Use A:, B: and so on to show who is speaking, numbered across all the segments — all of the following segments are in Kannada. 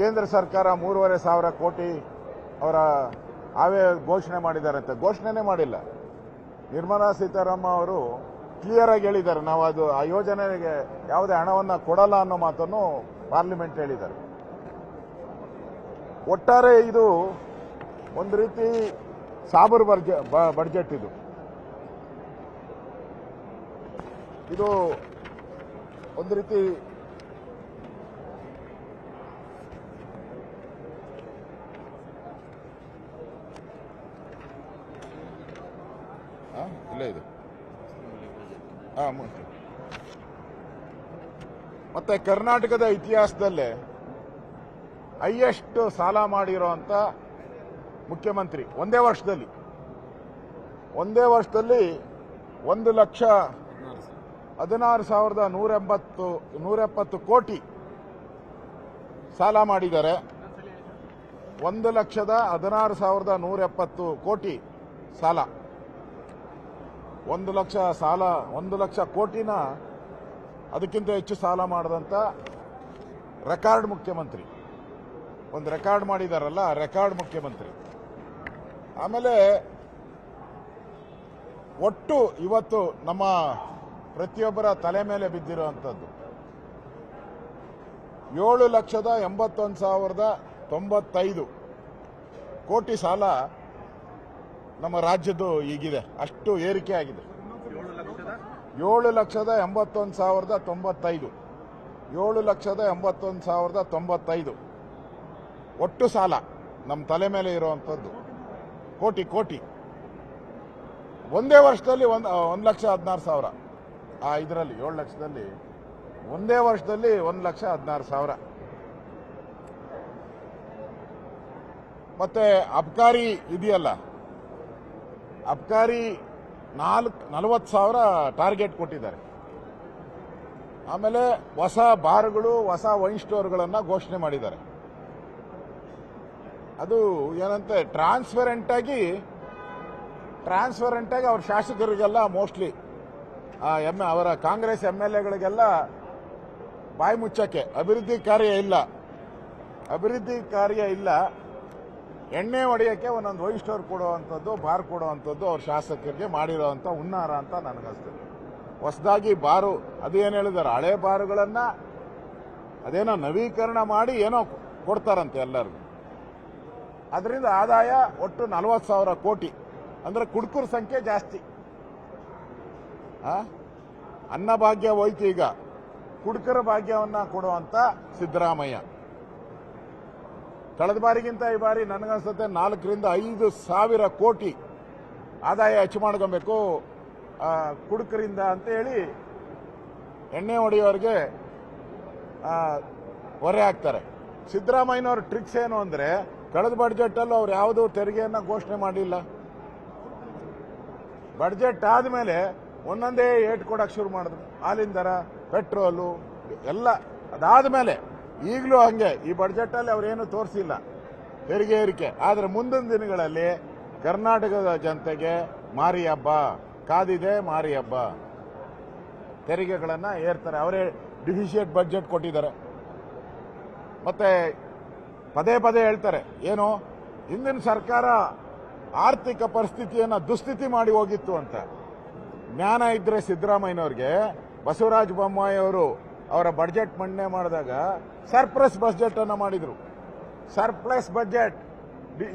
A: ಕೇಂದ್ರ ಸರ್ಕಾರ ಮೂರುವರೆ ಸಾವಿರ ಕೋಟಿ ಅವರ ಆವೇ ಘೋಷಣೆ ಮಾಡಿದಾರಂತೆ. ಘೋಷಣೆನೇ ಮಾಡಿಲ್ಲ. ನಿರ್ಮಲಾ ಸೀತಾರಾಮ ಅವರು ಕ್ಲಿಯರ್ ಆಗಿ ಹೇಳಿದ್ದಾರೆ. ನಾವು ಅದು, ಆ ಯೋಜನೆಗೆ ಯಾವುದೇ ಹಣವನ್ನು ಕೊಡಲ್ಲ ಅನ್ನೋ ಮಾತನ್ನು ಪಾರ್ಲಿಮೆಂಟ್ ಹೇಳಿದ್ದಾರೆ. ಒಟ್ಟಾರೆ ಇದು ಒಂದು ರೀತಿ ಸಾಬರ್ ಬರ್ಜೆ ಬಡ್ಜೆಟ್ ಇದು. ಇದು ಒಂದು ರೀತಿ ಆ, ಇಲ್ಲ ಇದು. ಮುಂಚೆ. ಮತ್ತೆ ಕರ್ನಾಟಕದ ಇತಿಹಾಸದಲ್ಲೇ ಹೈಯೆಸ್ಟ್ ಸಾಲ ಮಾಡಿರೋಂಥ ಮುಖ್ಯಮಂತ್ರಿ ಒಂದೇ ವರ್ಷದಲ್ಲಿ. ಒಂದೇ ವರ್ಷದಲ್ಲಿ ಒಂದು ಲಕ್ಷ ಹದಿನಾರು ಸಾವಿರದ ನೂರ ಎಂಬತ್ತು ನೂರ ಎಪ್ಪತ್ತು ಕೋಟಿ ಸಾಲ ಮಾಡಿದ್ದಾರೆ. ಒಂದು ಲಕ್ಷದ ಹದಿನಾರು ಸಾವಿರದ ನೂರ ಎಪ್ಪತ್ತು ಕೋಟಿ ಸಾಲ. ಒಂದು ಲಕ್ಷ ಸಾಲ, ಒಂದು ಲಕ್ಷ ಕೋಟಿನ ಅದಕ್ಕಿಂತ ಹೆಚ್ಚು ಸಾಲ ಮಾಡಿದಂಥ ರೆಕಾರ್ಡ್ ಮುಖ್ಯಮಂತ್ರಿ. ಒಂದು ರೆಕಾರ್ಡ್ ಮಾಡಿದಾರಲ್ಲ, ರೆಕಾರ್ಡ್ ಮುಖ್ಯಮಂತ್ರಿ. ಆಮೇಲೆ ಒಟ್ಟು ಇವತ್ತು ನಮ್ಮ ಪ್ರತಿಯೊಬ್ಬರ ತಲೆ ಮೇಲೆ ಬಿದ್ದಿರುವಂಥದ್ದು ಏಳು ಲಕ್ಷದ ಎಂಬತ್ತೊಂದು ಸಾವಿರದ ತೊಂಬತ್ತೈದು ಕೋಟಿ ಸಾಲ ನಮ್ಮ ರಾಜ್ಯದ್ದು ಈಗಿದೆ. ಅಷ್ಟು ಏರಿಕೆ ಆಗಿದೆ. ಏಳು ಲಕ್ಷದ ಎಂಬತ್ತೊಂದು ಸಾವಿರದ ತೊಂಬತ್ತೈದು. ಏಳು ಲಕ್ಷದ ಎಂಬತ್ತೊಂದು ಸಾವಿರದ ತೊಂಬತ್ತೈದು. ಒಟ್ಟು ಸಾಲ ನಮ್ಮ ತಲೆ ಮೇಲೆ ಇರುವಂಥದ್ದು. ಕೋಟಿ ಕೋಟಿ. ಒಂದೇ ವರ್ಷದಲ್ಲಿ ಒಂದು ಒಂದು ಲಕ್ಷ ಹದಿನಾರು ಸಾವಿರ. ಆ, ಇದರಲ್ಲಿ, ಏಳು ಲಕ್ಷದಲ್ಲಿ ಒಂದೇ ವರ್ಷದಲ್ಲಿ ಒಂದು ಲಕ್ಷ ಹದಿನಾರು ಸಾವಿರ. ಮತ್ತೆ ಅಬ್ಕಾರಿ ಇದೆಯಲ್ಲ? ಅಬ್ಕಾರಿ ನಾಲ್ಕು, ನಲವತ್ತು ಸಾವಿರ ಟಾರ್ಗೆಟ್ ಕೊಟ್ಟಿದ್ದಾರೆ. ಆಮೇಲೆ ಹೊಸ ಬಾರ್ಗಳು, ಹೊಸ ವೈನ್ ಸ್ಟೋರ್ಗಳನ್ನು ಘೋಷಣೆ ಮಾಡಿದ್ದಾರೆ. ಅದು ಏನಂತೆ ಟ್ರಾನ್ಸ್ಪರೆಂಟ್ ಆಗಿ ಟ್ರಾನ್ಸ್ಪರೆಂಟ್ ಆಗಿ ಅವ್ರ ಶಾಸಕರಿಗೆಲ್ಲ ಮೋಸ್ಟ್ಲಿ ಎಂ, ಅವರ ಕಾಂಗ್ರೆಸ್ ಎಂ ಎಲ್ ಎಗಳಿಗೆಲ್ಲ ಬಾಯಿ ಮುಚ್ಚಕ್ಕೆ. ಅಭಿವೃದ್ಧಿ ಕಾರ್ಯ ಇಲ್ಲ. ಅಭಿವೃದ್ಧಿ ಕಾರ್ಯ ಇಲ್ಲ. ಎಣ್ಣೆ ಹೊಡೆಯೋಕ್ಕೆ ಒಂದೊಂದು ವೈ ಸ್ಟೋರ್ ಕೊಡುವಂಥದ್ದು, ಬಾರ್ ಕೊಡುವಂಥದ್ದು ಅವ್ರ ಶಾಸಕರಿಗೆ ಮಾಡಿರೋವಂಥ ಹುನ್ನಾರ ಅಂತ ನನಗನ್ಸ್ತದೆ ಹೊಸದಾಗಿ ಬಾರು, ಅದು ಏನು ಹೇಳಿದಾರೆ, ಹಳೆ ಬಾರುಗಳನ್ನು ಅದೇನೋ ನವೀಕರಣ ಮಾಡಿ ಏನೋ ಕೊಡ್ತಾರಂತೆ ಎಲ್ಲರಿಗೂ. ಅದರಿಂದ ಆದಾಯ ಒಟ್ಟು ನಲವತ್ತು ಸಾವಿರ ಕೋಟಿ. ಅಂದರೆ ಕುಡ್ಕರ ಸಂಖ್ಯೆ ಜಾಸ್ತಿ? ಅನ್ನಭಾಗ್ಯ ಹೋಯ್ತು ಈಗ. ಕುಡ್ಕರ ಭಾಗ್ಯವನ್ನು ಕೊಡುವಂಥ ಸಿದ್ದರಾಮಯ್ಯ. ಕಳೆದ ಬಾರಿಗಿಂತ ಈ ಬಾರಿ ನನಗನ್ಸುತ್ತೆ ನಾಲ್ಕರಿಂದ ಐದು ಸಾವಿರ ಕೋಟಿ ಆದಾಯ ಹೆಚ್ಚು ಮಾಡ್ಕೊಬೇಕು. ಕುಡುಕರಿಂದ ಅಂತ ಹೇಳಿ ಎಣ್ಣೆ ಹೊಡೆಯೋರಿಗೆ ಹೊರೆ ಹಾಕ್ತಾರೆ. ಸಿದ್ದರಾಮಯ್ಯನವ್ರ ಟ್ರಿಕ್ಸ್ ಏನು ಅಂದ್ರೆ, ಕಳೆದ ಬಡ್ಜೆಟಲ್ಲೂ ಅವ್ರು ಯಾವುದೂ ತೆರಿಗೆಯನ್ನ ಘೋಷಣೆ ಮಾಡಿಲ್ಲ. ಬಡ್ಜೆಟ್ ಆದಮೇಲೆ ಒಂದೊಂದೇ ಏಟ್ ಕೊಡೋಕೆ ಶುರು ಮಾಡಿದ್ರು. ಹಾಲಿನ ದರ ಪೆಟ್ರೋಲು ಎಲ್ಲ ಅದಾದ್ಮೇಲೆ ಈಗಲೂ ಹಂಗೆ, ಈ ಬಡ್ಜೆಟಲ್ಲಿ ಅವರೇನು ತೋರಿಸಿಲ್ಲ. ತೆರಿಗೆ ಏರಿಕೆ ಆದರೆ ಮುಂದಿನ ದಿನಗಳಲ್ಲಿ ಕರ್ನಾಟಕದ ಜನತೆಗೆ ಮಾರಿ ಹಬ್ಬ, ಕಾದಿದೆ ಮಾರಿ ಹಬ್ಬ. ತೆರಿಗೆಗಳನ್ನು ಏರ್ತಾರೆ. ಅವರೇ ಡಿಫಿಷಿಯೇಟ್ ಬಜೆಟ್ ಕೊಟ್ಟಿದ್ದಾರೆ. ಮತ್ತೆ ಪದೇ ಪದೇ ಹೇಳ್ತಾರೆ, ಏನು? ಹಿಂದಿನ ಸರ್ಕಾರ ಆರ್ಥಿಕ ಪರಿಸ್ಥಿತಿಯನ್ನು ದುಸ್ಥಿತಿ ಮಾಡಿ ಹೋಗಿತ್ತು ಅಂತ. ಜ್ಞಾನ ಇದ್ರೆ ಸಿದ್ದರಾಮಯ್ಯನವ್ರಿಗೆ ಬಸವರಾಜ ಬೊಮ್ಮಾಯಿ ಅವರು ಅವರ ಬಡ್ಜೆಟ್ ಮಂಡನೆ ಮಾಡಿದಾಗ ಸರ್ಪ್ಲಸ್ ಬಜೆಟ್ ಅನ್ನು ಮಾಡಿದ್ರು. ಸರ್ಪ್ಲಸ್ ಬಜೆಟ್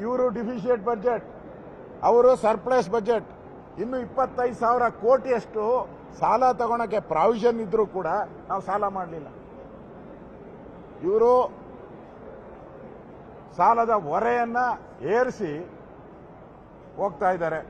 A: ಇವರು ಡಿಫಿಷಿಯೇಟ್ ಬಜೆಟ್, ಅವರು ಸರ್ಪ್ಲಸ್ ಬಜೆಟ್. ಇನ್ನು ಇಪ್ಪತ್ತೈದು ಸಾವಿರ ಕೋಟಿಯಷ್ಟು ಸಾಲ ತಗೊಳಕ್ಕೆ ಪ್ರಾವಿಷನ್ ಇದ್ರೂ ಕೂಡ ನಾವು ಸಾಲ ಮಾಡಲಿಲ್ಲ. ಇವರು ಸಾಲದ ಹೊರೆಯನ್ನ ಏರಿಸಿ ಹೋಗ್ತಾ ಇದ್ದಾರೆ.